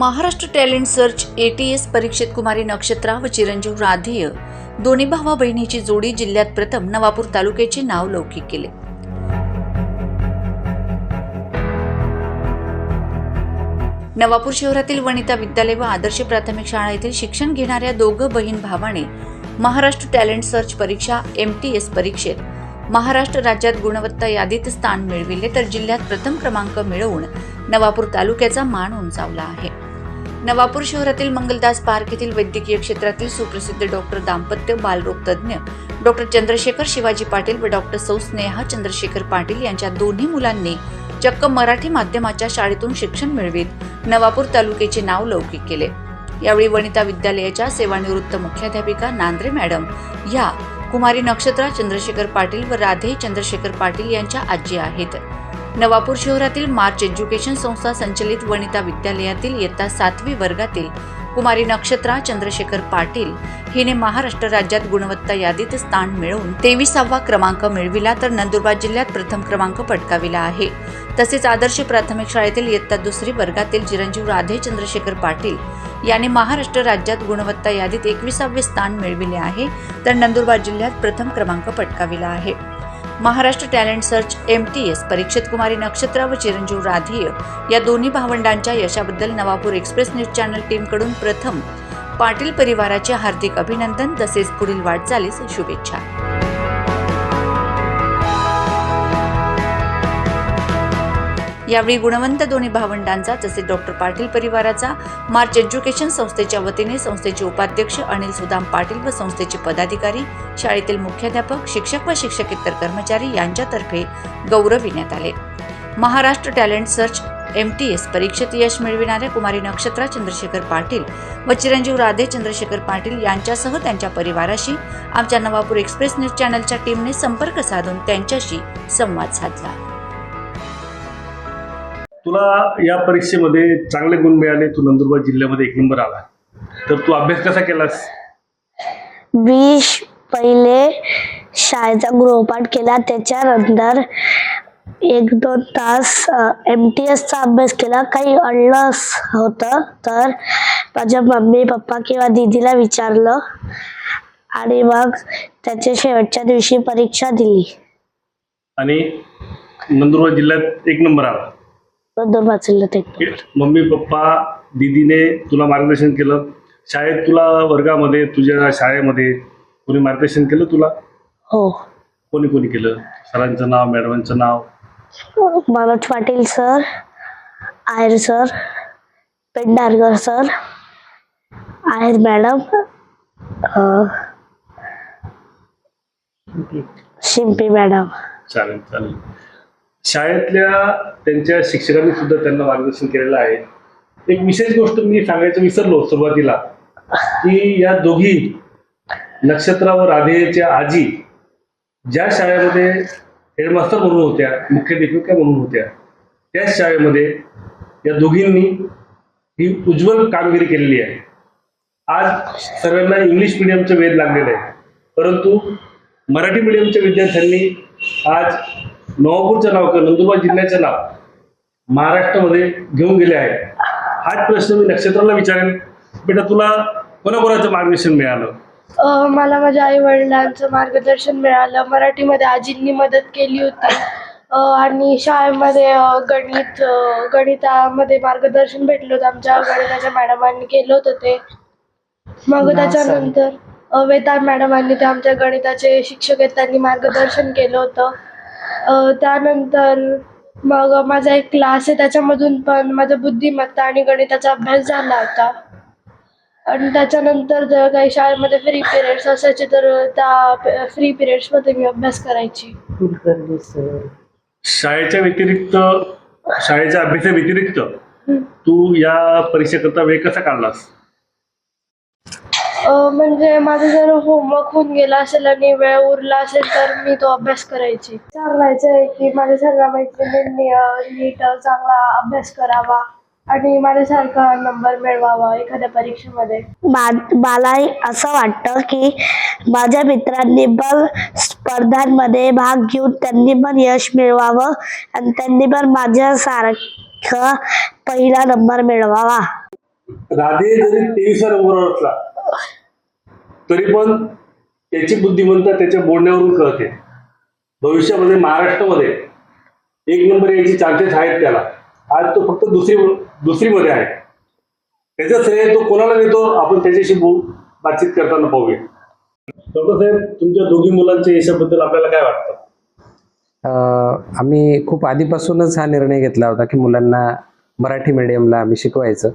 Maharashtra talent search A T S परीक्षेत कुमारी नक्षत्रा व चिरंजीव राधेय दोन्ही भावा बहिणीची जोडी जिल्ह्यात प्रथम नवापूर तालुक्याचे नाव लौकिक केले. नवापूर शहरातील वनिता विद्यालय व आदर्श प्राथमिक शाळा येथील शिक्षण घेणाऱ्या दोघं बहीण भावाने महाराष्ट्र टॅलेंट सर्च परीक्षा एम टी एस परीक्षेत महाराष्ट्र राज्यात गुणवत्ता यादीत स्थान मिळविले तर जिल्ह्यात प्रथम क्रमांक मिळवून नवापूर तालुक्याचा मान उंचावला आहे. नवापूर शहरातील मंगलदास पार्क येथील वैद्यकीय क्षेत्रातील सुप्रसिद्ध डॉक्टर दाम्पत्य बालरोग तज्ज्ञ डॉक्टर चंद्रशेखर शिवाजी पाटील व डॉक्टर सौ स्नेहा चंद्रशेखर पाटील यांच्या दोन्ही मुलांनी चक्क मराठी माध्यमाच्या शाळेतून शिक्षण मिळवित नवापूर तालुक्याचे नाव लौकिक केले. यावेळी वनिता विद्यालयाच्या सेवानिवृत्त मुख्याध्यापिका नांद्रे मॅडम ह्या कुमारी नक्षत्रा चंद्रशेखर पाटील व राधे चंद्रशेखर पाटील यांच्या आजी आहेत. नवापूर शहरातील मार्च एज्युकेशन संस्था संचलित वनिता विद्यालयातील इयत्ता सातवी वर्गातील कुमारी नक्षत्रा चंद्रशेखर पाटील हिने महाराष्ट्र राज्यात गुणवत्ता यादीत स्थान मिळवून तेविसावा क्रमांक मिळविला तर नंदुरबार जिल्ह्यात प्रथम क्रमांक पटकाविला आहे. तसेच आदर्श प्राथमिक शाळेतील इयत्ता दुसरी वर्गातील चिरंजीव राधे चंद्रशेखर पाटील याने महाराष्ट्र राज्यात गुणवत्ता यादीत एकविसावे स्थान मिळविले आहे तर नंदुरबार जिल्ह्यात प्रथम क्रमांक पटकाविला आहे. Maharashtra talent search M T S परीक्षित कुमारी नक्षत्र व चिरंजीव राधेय या दोन्ही भावंडांच्या यशाबद्दल नवापूर एक्सप्रेस न्यूज चॅनल टीमकडून प्रथम पाटील परिवाराचे हार्दिक अभिनंदन तसेच पुढील वाटचालीस शुभेच्छा. यावेळी गुणवंत दोन्ही भावंडांचा तसेच डॉक्टर पाटील परिवाराचा मार्च एज्युकेशन संस्थेच्या वतीने संस्थेचे उपाध्यक्ष अनिल सुदाम पाटील व संस्थेचे पदाधिकारी शाळेतील मुख्याध्यापक शिक्षक व शिक्षकेतर कर्मचारी यांच्यातर्फे गौरविण्यात आले. Maharashtra talent search M T S परीक्षेत यश मिळविणाऱ्या कुमारी नक्षत्रा चंद्रशेखर पाटील व चिरंजीव राधे चंद्रशेखर पाटील यांच्यासह त्यांच्या परिवाराशी आमच्या नवापूर एक्सप्रेस न्यूज चॅनलच्या टीमने संपर्क साधून त्यांच्याशी संवाद साधला. तुला या परीक्षेमध्ये चांगले गुण मिळाले. तू नंदुरबार जिल्ह्यामध्ये एक नंबर आला. तर तू अभ्यास कसा केलास? मी पहिले शाळेचा गृहपाठ केला. त्याच्यानंतर एक दोन तास एम टी एसचा अभ्यास केला. काही अडलं होतं तर माझ्या मम्मी पप्पा किंवा दीदीला विचारलं आणि मग त्याच्या शेवटच्या दिवशी परीक्षा दिली. आणि नंदुरबार जिल्ह्यात एक नंबर आला. दोन वाचलं ते. मम्मी पप्पा दीदीने तुला मार्गदर्शन केलं. शाळेत तुला वर्गामध्ये तुझ्या शाळेमध्ये कोणी मार्गदर्शन केलं तुला? हो. कोणी कोणी केलं? सरांचं नाव मॅडमांचं नाव? Manoj Patil sir Iyer sir Pendharkar sir Iyer madam अं, शिंपी मॅडम. चालेल चालेल. शाळेतल्या त्यांच्या शिक्षकांनी सुद्धा त्यांना मार्गदर्शन केलेलं आहे. एक विशेष गोष्ट मी सांगायचं विसरलो सुरुवातीला की या दोघी नक्षत्रावर व राधेच्या आजी ज्या शाळेमध्ये हेडमास्टर म्हणून होत्या मुख्याध्यापिका म्हणून होत्या त्याच शाळेमध्ये या दोघींनी ही उज्ज्वल कामगिरी केलेली आहे. आज सर्वांना इंग्लिश मिडियमचं वेध लागलेलं आहे. परंतु मराठी मिडियमच्या विद्यार्थ्यांनी आज नवापूरचं नाव किंवा नंदुरबार जिल्ह्याचं नाव महाराष्ट्रामध्ये घेऊन गेले आहे हाच प्रश्न मी नक्षत्राला विचारेन. बेटा तुला कोणाकोणाचं मार्गदर्शन मिळालं? अ, मला माझ्या आई वडिलांचं मार्गदर्शन मिळालं. मराठीमध्ये आजींनी मदत केली होती. अ, आणि शाळेमध्ये अ, गणित अ, गणितामध्ये मार्गदर्शन भेटलं होतं. आमच्या गणिताच्या मॅडमांनी केलं होतं ते. मग त्याच्यानंतर अ, वेताळ मॅडमांनी ते आमच्या गणिताचे शिक्षक आहेत त्यांनी मार्गदर्शन केलं होतं. त्यानंतर मग माझा एक क्लास आहे त्याच्यामधून पण माझा बुद्धिमत्ता आणि गणिताचा अभ्यास झाला होता. आणि त्याच्यानंतर जर काही शाळेमध्ये फ्री पिरियड्स असायचे तर त्या फ्री पिरियड्समध्ये मी अभ्यास करायची. शाळेच्या व्यतिरिक्त शाळेच्या अभ्यासा व्यतिरिक्त तू या परीक्षेकरता वेळ कसा काढलास? म्हणजे माझं जर होमवर्क होऊन गेला असेल आणि वेळ उरला असेल तर मी तो अभ्यास करायची. सांगायचं आहे की माझ्या सर्व मैत्रिणींनी नीट चांगला अभ्यास करावा आणि माझ्यासारखा नंबर मिळवावा एखाद्या परीक्षेमध्ये. मला असं वाटतं की माझ्या मित्रांनी पण स्पर्धांमध्ये भाग घेऊन त्यांनी पण यश मिळवावं आणि त्यांनी पण माझ्यासारखं पहिला नंबर मिळवावा. राधे जरी तेवीसव्या नंबरवर असला तरी पण त्याची बुद्धिमत्ता त्याच्या बोलण्यावरून कळते. भविष्यामध्ये महाराष्ट्रामध्ये एक नंबर यायची चान्सेस आहेत त्याला. आज तो फक्त दुसरी दुसरीमध्ये आहे. त्याचं श्रेय तो कोणाला देतो? आपण त्याच्याशी बोल बातचीत करताना पाहूया. डॉक्टर साहेब तुमच्या दोघी मुलांच्या यशाबद्दल आपल्याला काय वाटतं? आम्ही खूप आधीपासूनच हा निर्णय घेतला होता की मुलांना मराठी मीडियमला आम्ही शिकवायचं.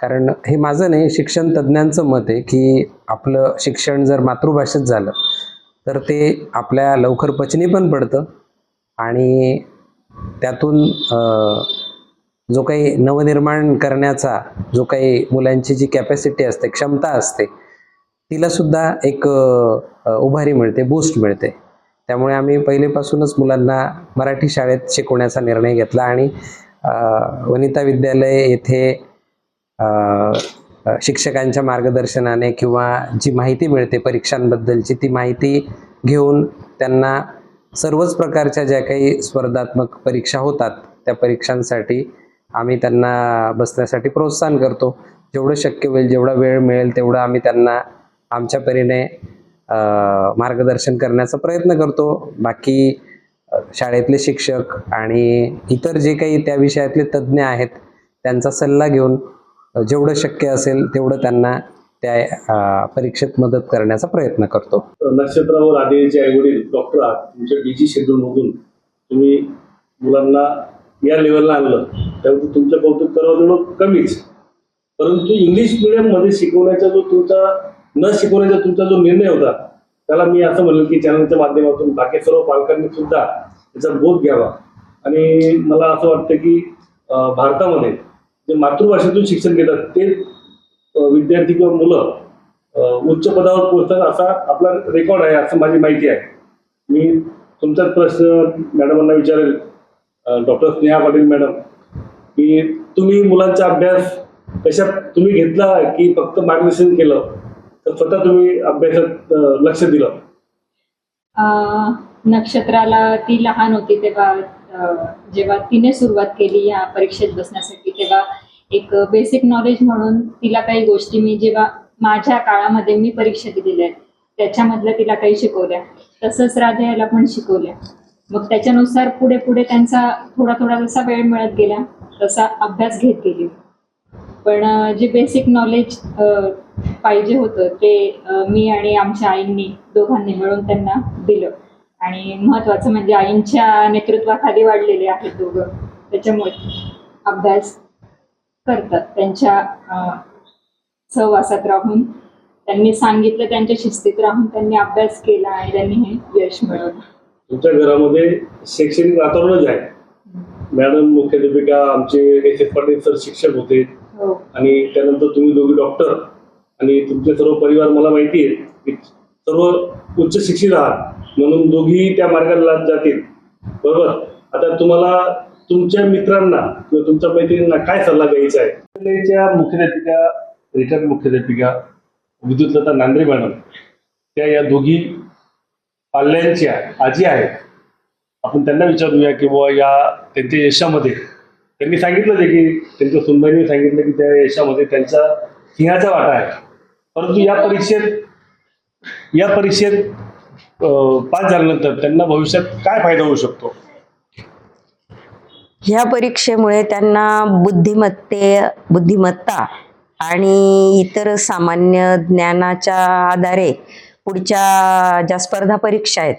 कारण हे माझं नाही शिक्षण तज्ज्ञांचं मत आहे की आपलं शिक्षण जर मातृभाषेत झालं तर ते आपल्या लवकर पचनी पण पडतं आणि त्यातून जो काही नवनिर्माण करण्याचा जो काही मुलांची जी कॅपॅसिटी असते क्षमता असते तिलासुद्धा एक उभारी मिळते बूस्ट मिळते. त्यामुळे आम्ही पहिलेपासूनच मुलांना मराठी शाळेत शिकवण्याचा निर्णय घेतला आणि वनिता विद्यालय येथे शिक्षकांच्या मार्गदर्शनाने किंवा जी माहिती मिळते परीक्षांबद्दलची ती माहिती घेऊन त्यांना सर्वच प्रकारच्या ज्या काही स्पर्धात्मक परीक्षा होतात त्या परीक्षांसाठी आम्ही त्यांना बसण्यासाठी प्रोत्साहन करतो. जेवढं शक्य होईल जेवढा वेळ मिळेल तेवढं आम्ही त्यांना आमच्या परीने मार्गदर्शन करण्याचा प्रयत्न करतो. बाकी शाळेतले शिक्षक आणि इतर जे काही त्या विषयातले तज्ज्ञ आहेत त्यांचा सल्ला घेऊन जेवढं शक्य असेल तेवढं त्यांना त्या परीक्षेत मदत करण्याचा प्रयत्न करतो. नक्षत्रावर आधीचे आई वडील डॉक्टर आहात. तुमच्या डीजी शेड्यूल मधून तुम्ही मुलांना या लेवलला आणलं. त्यामुळे तुमचं कौतुक करावं तेवढं कमीच. परंतु इंग्लिश मिडियममध्ये शिकवण्याचा जो तुमचा न शिकवण्याचा तुमचा जो निर्णय होता त्याला मी असं म्हणेल की चॅनलच्या माध्यमातून बाकी सर्व पालकांनी सुद्धा त्याचा बोध घ्यावा. आणि मला असं वाटतं की भारतामध्ये जे मातृभाषेतून शिक्षण घेतात ते विद्यार्थी किंवा मुलं उच्च पदावर पोहोचतात असा आपला रेकॉर्ड आहे असं माझी माहिती आहे. मी तुमचाच प्रश्न मॅडमांना विचारेल डॉक्टर स्नेहा पाटील मॅडम की तुम्ही मुलांचा अभ्यास कशा तुम्ही घेतला की फक्त मार्गदर्शन केलं? तर स्वतः तुम्ही अभ्यासात लक्ष दिलं. नक्षत्राला ती लहान होती तेव्हा जेव्हा तिने सुरुवात केली या परीक्षेत बसण्यासाठी तेव्हा एक बेसिक नॉलेज म्हणून तिला काही गोष्टी मी जेव्हा माझ्या काळामध्ये मी परीक्षा दिलेल्या आहेत त्याच्यामधल्या तिला काही शिकवल्या. तसंच राधेला पण शिकवल्या. मग त्याच्यानुसार पुढे पुढे त्यांचा थोडा थोडा जसा वेळ मिळत गेला तसा अभ्यास घेत गेली. पण जे बेसिक नॉलेज पाहिजे होतं ते मी आणि आमच्या आईंनी दोघांनी मिळून त्यांना दिलं. आणि महत्वाचं म्हणजे आईंच्या नेतृत्वाखाली वाढलेले आहेत दोघं. त्याच्यामुळे अभ्यास करतात. त्यांच्या सहवासात राहून त्यांनी सांगितलं त्यांच्या शिस्तीत राहून त्यांनी अभ्यास केला आणि त्यांनी हे यश मिळवलं. तुमच्या घरामध्ये शैक्षणिक वातावरणच आहे. मॅडम मुख्याध्यापिका आमचे एस एस पाटील सर शिक्षक होते. हो. आणि त्यानंतर तुम्ही दोघी डॉक्टर. आणि तुमचे सर्व परिवार मला माहिती आहे की सर्व उच्च शिक्षित आहात. म्हणून दोघी त्या मार्गाला जातील. बरोबर? आता तुम्हाला तुमच्या मित्रांना किंवा तुमच्या मैत्रिणींना काय सल्ला द्यायचा आहे? शाळेच्या मुख्याध्यापिका रिटायर्ड मुख्याध्यापिका विद्युतलता नांद्रे मॅडम त्या या दोघी पाल्यांच्या आजी आहेत. आपण त्यांना विचारूया की बुवा या त्यांच्या यशामध्ये त्यांनी सांगितलं आहे की त्यांच्या सुनबाईंनी सांगितलं की त्या यशामध्ये त्यांचा सिंहाचा वाटा आहे. परंतु या परीक्षेत या परीक्षेत पास झाल्यानंतर त्यांना भविष्यात काय फायदा होऊ शकतो? ह्या परीक्षेमुळे त्यांना बुद्धिमत्ते बुद्धिमत्ता आणि इतर सामान्य ज्ञानाच्या आधारे पुढच्या ज्या स्पर्धा परीक्षा आहेत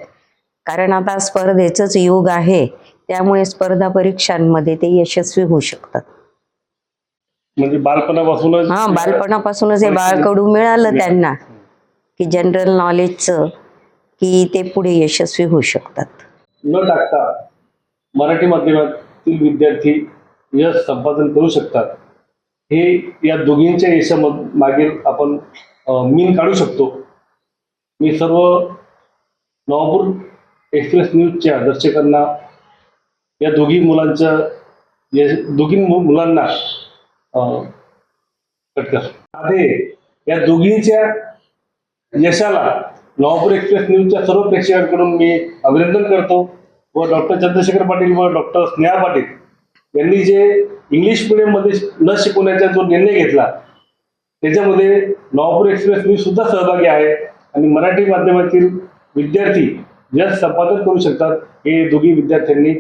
कारण आता स्पर्धेचंच युग आहे त्यामुळे स्पर्धा परीक्षांमध्ये ते यशस्वी होऊ शकतात. म्हणजे बालपणापासूनच हा बालपणापासूनच हे बाळकडू मिळालं त्यांना की जनरल नॉलेजचं की ते पुढे यशस्वी होऊ शकतात. न टाकता मराठी माध्यमातील विद्यार्थी यश संपादन करू शकतात. हे या दोघींच्या यशा मागील आपण मीन काढू शकतो. मी सर्व नवापूर एक्सप्रेस न्यूजच्या दर्शकांना या दोघी मुलांच्या यश दोघी मु- मुलांना कटकर या दोघींच्या यशाला नवापूर एक्सप्रेस न्यूजच्या सर्व प्रेक्षकांकडून मी अभिनंदन करतो व डॉक्टर चंद्रशेखर पाटील व डॉक्टर स्नेहा पाटील यांनी जे इंग्लिश मीडियममध्ये न शिकवण्याचा जो निर्णय घेतला त्याच्यामध्ये नवापूर एक्सप्रेस न्यूज सुद्धा सहभागी आहे आणि मराठी माध्यमातील विद्यार्थी ज्या संपादन करू शकतात हे दोघी विद्यार्थ्यांनी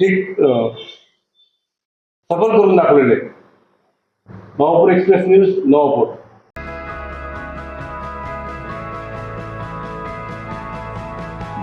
ठीक सफल करून दाखवलेले आहे. Navapur express news Navapur